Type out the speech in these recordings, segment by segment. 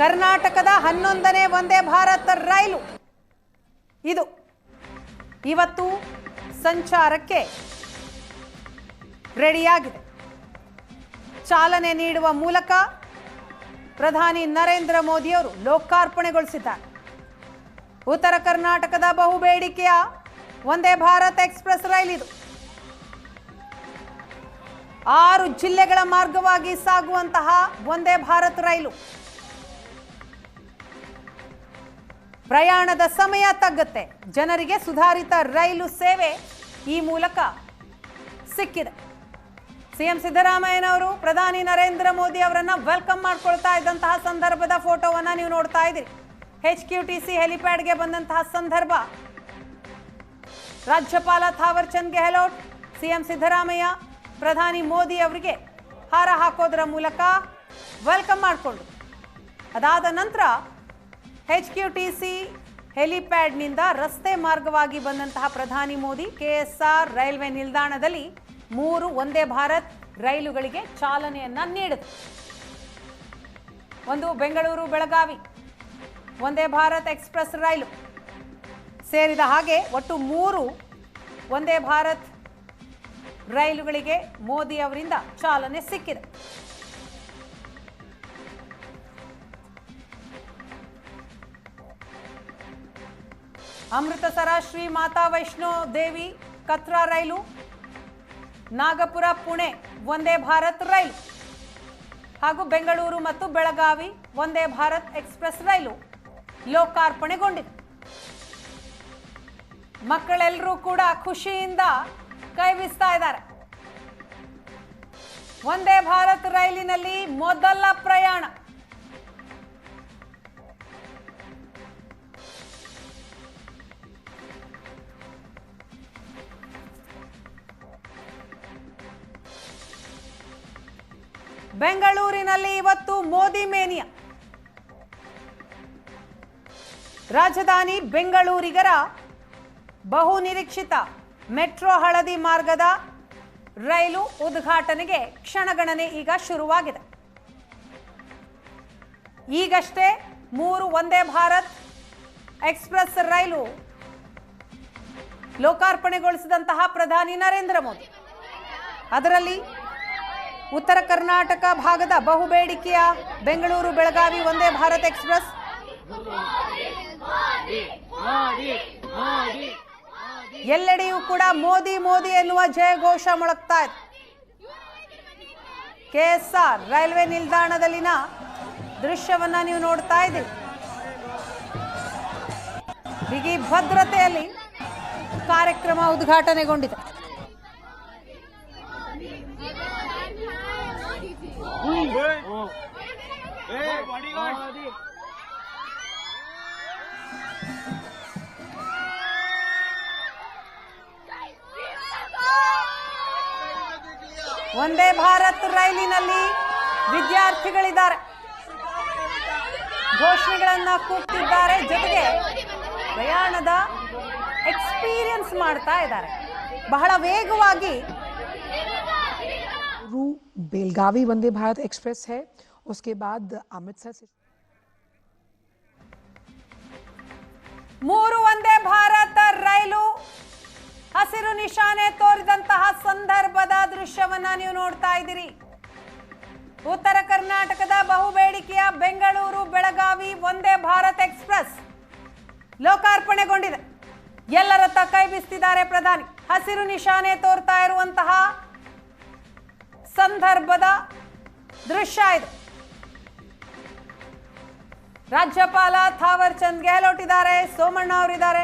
ಕರ್ನಾಟಕದ ಹನ್ನೊಂದನೇ ವಂದೇ ಭಾರತ್ ರೈಲು. ಇದು ಇವತ್ತು ಸಂಚಾರಕ್ಕೆ ರೆಡಿಯಾಗಿದೆ. ಚಾಲನೆ ನೀಡುವ ಮೂಲಕ ಪ್ರಧಾನಿ ನರೇಂದ್ರ ಮೋದಿಯವರು ಲೋಕಾರ್ಪಣೆಗೊಳಿಸಿದ್ದಾರೆ. ಉತ್ತರ ಕರ್ನಾಟಕದ ಬಹುಬೇಡಿಕೆಯ ವಂದೇ ಭಾರತ್ ಎಕ್ಸ್ಪ್ರೆಸ್ ರೈಲ್ ಇದು. ಆರು ಜಿಲ್ಲೆಗಳ ಮಾರ್ಗವಾಗಿ ಸಾಗುವಂತಹ ವಂದೇ ಭಾರತ್ ರೈಲು. ಪ್ರಯಾಣದ ಸಮಯ ತಗ್ಗುತ್ತೆ. ಜನರಿಗೆ ಸುಧಾರಿತ ರೈಲು ಸೇವೆ ಈ ಮೂಲಕ ಸಿಕ್ಕಿದೆ. ಸಿಎಂ ಸಿದ್ದರಾಮಯ್ಯನವರು, ಪ್ರಧಾನಿ ನರೇಂದ್ರ ಮೋದಿ ಅವರನ್ನ ವೆಲ್ಕಮ್ ಮಾಡ್ಕೊಳ್ತಾ ಇದ್ದಂತಹ ಸಂದರ್ಭದ ಫೋಟೋವನ್ನ ನೀವು ನೋಡ್ತಾ ಇದ್ದೀರಿ. ಎಚ್ ಕ್ಯೂ ಟಿ ಸಿ ಹೆಲಿಪ್ಯಾಡ್ಗೆ ಬಂದಂತಹ ಸಂದರ್ಭ. ರಾಜ್ಯಪಾಲ ಥಾವರ್ ಚಂದ್ ಗೆಹ್ಲೋಟ್, ಸಿಎಂ ಸಿದ್ದರಾಮಯ್ಯ, ಪ್ರಧಾನಿ ಮೋದಿ ಅವರಿಗೆ ಹಾರ ಹಾಕೋದರ ಮೂಲಕ ವೆಲ್ಕಮ್ ಮಾಡಿಕೊಂಡ್ರು. ಅದಾದ ನಂತರ ಎಚ್ ಕ್ಯೂ ಟಿ ಸಿ ಹೆಲಿಪ್ಯಾಡ್ನಿಂದ ರಸ್ತೆ ಮಾರ್ಗವಾಗಿ ಬಂದಂತಹ ಪ್ರಧಾನಿ ಮೋದಿ ಕೆಎಸ್ಆರ್ ರೈಲ್ವೆ ನಿಲ್ದಾಣದಲ್ಲಿ ಮೂರು ಒಂದೇ ಭಾರತ್ ರೈಲುಗಳಿಗೆ ಚಾಲನೆಯನ್ನು ನೀಡಿತು ಒಂದು ಬೆಂಗಳೂರು ಬೆಳಗಾವಿ, ಒಂದೇ ಭಾರತ್ ಎಕ್ಸ್ಪ್ರೆಸ್ ರೈಲು ಸೇರಿದ ಹಾಗೆ ಒಟ್ಟು ಮೂರು ಒಂದೇ ಭಾರತ್ ರೈಲುಗಳಿಗೆ ಮೋದಿ ಅವರಿಂದ ಚಾಲನೆ ಸಿಕ್ಕಿದೆ. ಅಮೃತಸರ ಶ್ರೀ ಮಾತಾ ವೈಷ್ಣೋ ದೇವಿ ಕತ್ರಾ ರೈಲು, ನಾಗಪುರ ಪುಣೆ ವಂದೇ ಭಾರತ್ ರೈಲು ಹಾಗೂ ಬೆಂಗಳೂರು ಮತ್ತು ಬೆಳಗಾವಿ ವಂದೇ ಭಾರತ್ ಎಕ್ಸ್ಪ್ರೆಸ್ ರೈಲು ಲೋಕಾರ್ಪಣೆಗೊಂಡಿದೆ. ಮಕ್ಕಳೆಲ್ಲರೂ ಕೂಡ ಖುಷಿಯಿಂದ ಕೈ ಬೀಸ್ತಾ ಇದ್ದಾರೆ. ವಂದೇ ಭಾರತ್ ರೈಲಿನಲ್ಲಿ ಮೊದಲ ಪ್ರಯಾಣ. ಬೆಂಗಳೂರಿನಲ್ಲಿ ಇವತ್ತು ಮೋದಿ ಮೇನಿಯಾ. ರಾಜಧಾನಿ ಬೆಂಗಳೂರಿಗರ ಬಹು ನಿರೀಕ್ಷಿತ ಮೆಟ್ರೋ ಹಳದಿ ಮಾರ್ಗದ ರೈಲು ಉದ್ಘಾಟನೆಗೆ ಕ್ಷಣಗಣನೆ ಈಗ ಶುರುವಾಗಿದೆ. ಈಗಷ್ಟೇ ಮೂರು ವಂದೇ ಭಾರತ್ ಎಕ್ಸ್ಪ್ರೆಸ್ ರೈಲು ಲೋಕಾರ್ಪಣೆಗೊಳಿಸಿದಂತಹ ಪ್ರಧಾನಿ ನರೇಂದ್ರ ಮೋದಿ. ಅದರಲ್ಲಿ ಉತ್ತರ ಕರ್ನಾಟಕ ಭಾಗದ ಬಹುಬೇಡಿಕೆಯ ಬೆಂಗಳೂರು ಬೆಳಗಾವಿ ಒಂದೇ ಭಾರತ್ ಎಕ್ಸ್ಪ್ರೆಸ್. ಎಲ್ಲೆಡೆಯೂ ಕೂಡ ಮೋದಿ ಮೋದಿ ಎನ್ನುವ ಜಯ ಘೋಷ ಮೊಳಗ್ತಾ ಇದೆ. ಕೆಎಸ್ಆರ್ ರೈಲ್ವೆ ನಿಲ್ದಾಣದಲ್ಲಿನ ದೃಶ್ಯವನ್ನ ನೀವು ನೋಡ್ತಾ ಇದ್ದೀರಿ. ಬಿಗಿ ಭದ್ರತೆಯಲ್ಲಿ ಕಾರ್ಯಕ್ರಮ ಉದ್ಘಾಟನೆಗೊಂಡಿದೆ. ವಂದೇ ಭಾರತ್ ರೈಲಿನಲ್ಲಿ ವಿದ್ಯಾರ್ಥಿಗಳಿದ್ದಾರೆ ಘೋಷಣೆಗಳನ್ನ ಕೂಗ್ತಿದ್ದಾರೆ ಜೊತೆಗೆ ಪ್ರಯಾಣದ ಎಕ್ಸ್ಪೀರಿಯನ್ಸ್ ಮಾಡ್ತಾ ಇದ್ದಾರೆ ಬಹಳ ವೇಗವಾಗಿ रू बेलगावी वंदे भारत एक्सप्रेस है उसके बाद अमृतसर से ಮೂರು ವಂದೇ ಭಾರತ ದೃಶ್ಯವನ್ನ ನೀವು ನೋಡ್ತಾ ಇದ್ದೀರಿ. ಉತ್ತರ ಕರ್ನಾಟಕದ ಬಹುಬೇಡಿಕೆಯ ಬೆಂಗಳೂರು ಬೆಳಗಾವಿ ವಂದೇ ಭಾರತ್ ಎಕ್ಸ್ಪ್ರೆಸ್ ಲೋಕಾರ್ಪಣೆಗೊಂಡಿದೆ. ಎಲ್ಲರತ್ತ ಕೈ ಬಿಸ್ತಿದ್ದಾರೆ ಪ್ರಧಾನಿ. ಹಸಿರು ನಿಶಾನೆ ತೋರ್ತಾ ಇರುವಂತಹ ಸಂದರ್ಭದ ದೃಶ್ಯ ಇದು. ರಾಜ್ಯಪಾಲ ಥಾವರ್ ಚಂದ್ ಗೆಹ್ಲೋಟ್ ಇದ್ದಾರೆ ಸೋಮಣ್ಣ ಅವರಿದ್ದಾರೆ.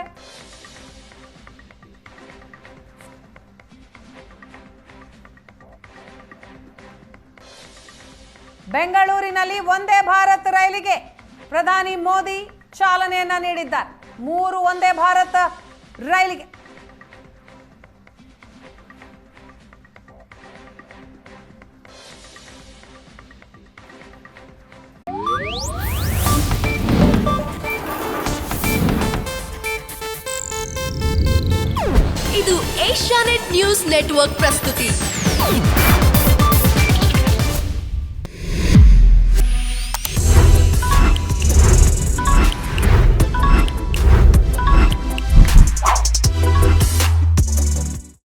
ಬೆಂಗಳೂರಿನಲ್ಲಿ ಒಂದೇ ಭಾರತ್ ರೈಲಿಗೆ ಪ್ರಧಾನಿ ಮೋದಿ ಚಾಲನೆಯನ್ನ ನೀಡಿದ್ದಾರೆ. ಮೂರು ಒಂದೇ ಭಾರತ್ ರೈಲಿಗೆ. ಇದು ಏಷ್ಯಾನೆಟ್ ನ್ಯೂಸ್ ನೆಟ್ವರ್ಕ್ ಪ್ರಸ್ತುತಿ.